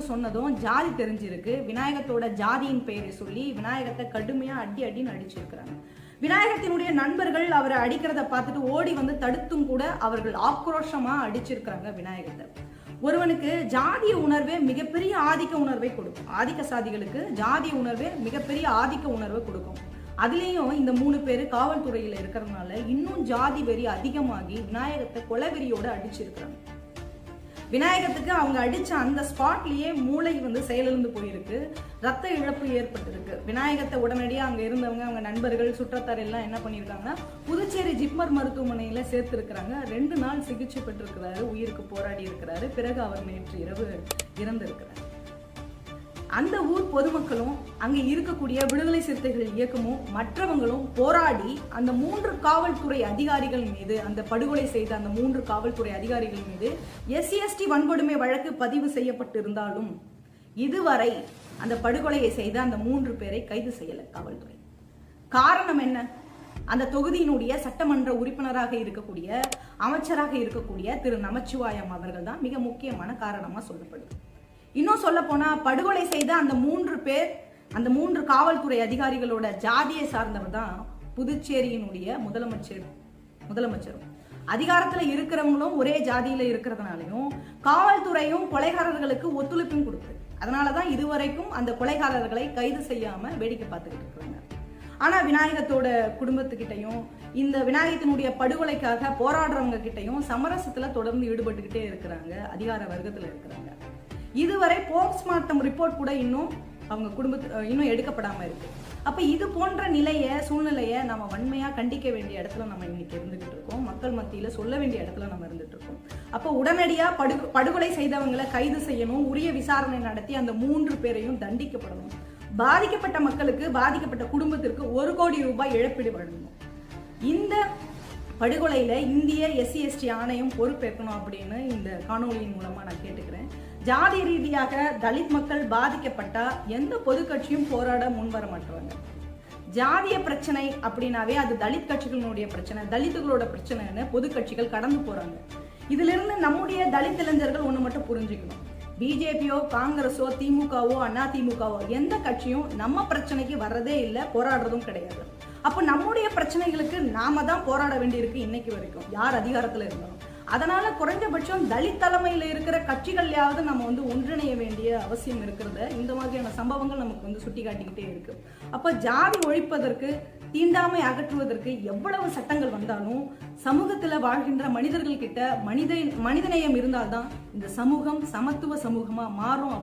சொன்னதும் ஜாதி தெரிஞ்சிருக்கு. விநாயகத்தோட ஜாதியின் பெயரை சொல்லி விநாயகத்தை கடுமையா அடி அடின்னு அடிச்சிருக்கிறாங்க. விநாயகத்தினுடைய நண்பர்கள் அவரை அடிக்கிறத பார்த்துட்டு ஓடி வந்து தடுத்தும் கூட அவர்கள் ஆக்ரோஷமா அடிச்சிருக்கிறாங்க விநாயகத்தை. ஒருவனுக்கு ஜாதிய உணர்வே மிகப்பெரிய ஆதிக்க உணர்வை கொடுக்கும். ஆதிக்க சாதிகளுக்கு ஜாதிய உணர்வே மிகப்பெரிய ஆதிக்க உணர்வை கொடுக்கும். அதுலேயும் இந்த மூணு பேர் காவல்துறையில் இருக்கிறதுனால இன்னும் ஜாதி வெறி அதிகமாகி விநாயகத்தை கொலவெறியோட அடிச்சிருக்கிறாங்க. விநாயகத்துக்கு அவங்க அடித்த அந்த ஸ்பாட்லேயே மூளை வந்து செயலிழந்து போயிருக்கு. ரத்த இழப்பு ஏற்பட்டிருக்கு. விநாயகத்தை உடனடியாக அங்கே இருந்தவங்க அவங்க நண்பர்கள் சுற்றத்தார் எல்லாம் என்ன பண்ணியிருக்காங்கன்னா புதுச்சேரி ஜிப்மர் மருத்துவமனையில் சேர்த்துருக்கிறாங்க. ரெண்டு நாள் சிகிச்சை பெற்றிருக்கிறாரு உயிருக்கு போராடி இருக்கிறாரு பிறகு அவர் நேற்று இரவு இறந்திருக்கிறார். அந்த ஊர் பொதுமக்களும் அங்கே இருக்கக்கூடிய விடுதலை சிறுத்தைகள் இயக்கமும் மற்றவங்களும் போராடி அந்த மூன்று காவல்துறை அதிகாரிகள் மீது அந்த படுகொலை செய்த அந்த மூன்று காவல்துறை அதிகாரிகள் மீது எஸ்சிஎஸ்டி வன்கொடுமை வழக்கு பதிவு செய்யப்பட்டிருந்தாலும் இதுவரை அந்த படுகொலையை செய்த அந்த மூன்று பேரை கைது செய்யல காவல்துறை. காரணம் என்ன? அந்த தொகுதியினுடைய சட்டமன்ற உறுப்பினராக இருக்கக்கூடிய அமைச்சராக இருக்கக்கூடிய திரு. நமச்சிவாயம் அவர்கள் தான் மிக முக்கியமான காரணமாக சொல்லப்படுது. இன்னும் சொல்ல போனால் படுகொலை செய்த அந்த மூன்று பேர் அந்த மூன்று காவல்துறை அதிகாரிகளோட ஜாதியை சார்ந்தவர் தான் புதுச்சேரியினுடைய முதலமைச்சர் முதலமைச்சரும். அதிகாரத்தில் இருக்கிறவங்களும் ஒரே ஜாதியில் இருக்கிறதுனாலையும் காவல்துறையும் கொலைகாரர்களுக்கு ஒத்துழைப்பும் கொடுக்குது. அதனாலதான் இதுவரைக்கும் அந்த கொலைகாரர்களை கைது செய்யாமல் வேடிக்கை பார்த்துக்கிட்டு இருக்கிறாங்க ஆனால் விநாயகத்தோட குடும்பத்துக்கிட்டையும் இந்த விநாயகத்தினுடைய படுகொலைக்காக போராடுறவங்க கிட்டையும் சமரசத்தில் தொடர்ந்து ஈடுபட்டுக்கிட்டே இருக்கிறாங்க அதிகார வர்க்கத்தில் இருக்கிறாங்க. இதுவரை போஸ்ட்மார்ட்டம் ரிப்போர்ட் கூட இன்னும் அவங்க குடும்பத்து இன்னும் எடுக்கப்படாமல் இருக்கு. அப்போ இது போன்ற நிலையை சூழ்நிலையை நம்ம வன்மையாக கண்டிக்க வேண்டிய இடத்துல நம்ம இன்னைக்கு இருந்துகிட்டு இருக்கோம். மக்கள் மத்தியில் சொல்ல வேண்டிய இடத்துல நம்ம இருந்துட்டு இருக்கோம். அப்போ உடனடியாக படு படுகொலை செய்தவங்களை கைது செய்யணும் உரிய விசாரணை நடத்தி அந்த மூன்று பேரையும் தண்டிக்கப்படணும். பாதிக்கப்பட்ட மக்களுக்கு பாதிக்கப்பட்ட குடும்பத்திற்கு ஒரு கோடி ரூபாய் இழப்பீடு வழங்கணும். இந்த படுகொலையில இந்திய எஸ்சி எஸ்டி ஆணையம் பொறுப்பேற்கணும் அப்படின்னு இந்த காணொலியின் மூலமா நான் கேட்டுக்கிறேன். ஜாதி ரீதியாக தலித் மக்கள் பாதிக்கப்பட்டா எந்த பொது கட்சியும் போராட முன்வர மாட்டாங்க ஜாதிய பிரச்சனை அப்படின்னாவே அது தலித் கட்சிகளினுடைய பிரச்சனை தலித்துகளோட பிரச்சனைன்னு பொது கட்சிகள் கடந்து போறாங்க. இதுல இருந்து நம்முடைய தலித் இளைஞர்கள் ஒண்ணு மட்டும் புரிஞ்சுக்கணும். பிஜேபியோ காங்கிரஸோ திமுகவோ அண்ணா திமுகவோ எந்த கட்சியும் நம்ம பிரச்சனைக்கு வர்றதே இல்லை போராடுறதும் கிடையாது. அப்போ நம்முடைய பிரச்சனைகளுக்கு நாம தான் போராட வேண்டியிருக்கு இன்னைக்கு வரைக்கும். யார் அதிகாரத்தில் இருந்தாலும். அதனால குறைஞ்சபட்சம் தலித் தலைமையில இருக்கிற கட்சிகள்லையாவது நம்ம வந்து ஒன்றிணைய வேண்டிய அவசியம் இருக்கிறத இந்த மாதிரியான சம்பவங்கள் நமக்கு வந்து சுட்டி காட்டிக்கிட்டே இருக்கு. அப்போ ஜாதி ஒழிப்பதற்கு தீண்டாமை அகற்றுவதற்கு எவ்வளவு சட்டங்கள் வந்தாலும் சமூகத்தில் வாழ்கின்ற மனிதர்கள் கிட்ட மனித மனிதநேயம் இருந்தால்தான் இந்த சமூகம் சமத்துவ சமூகமா மாறும்.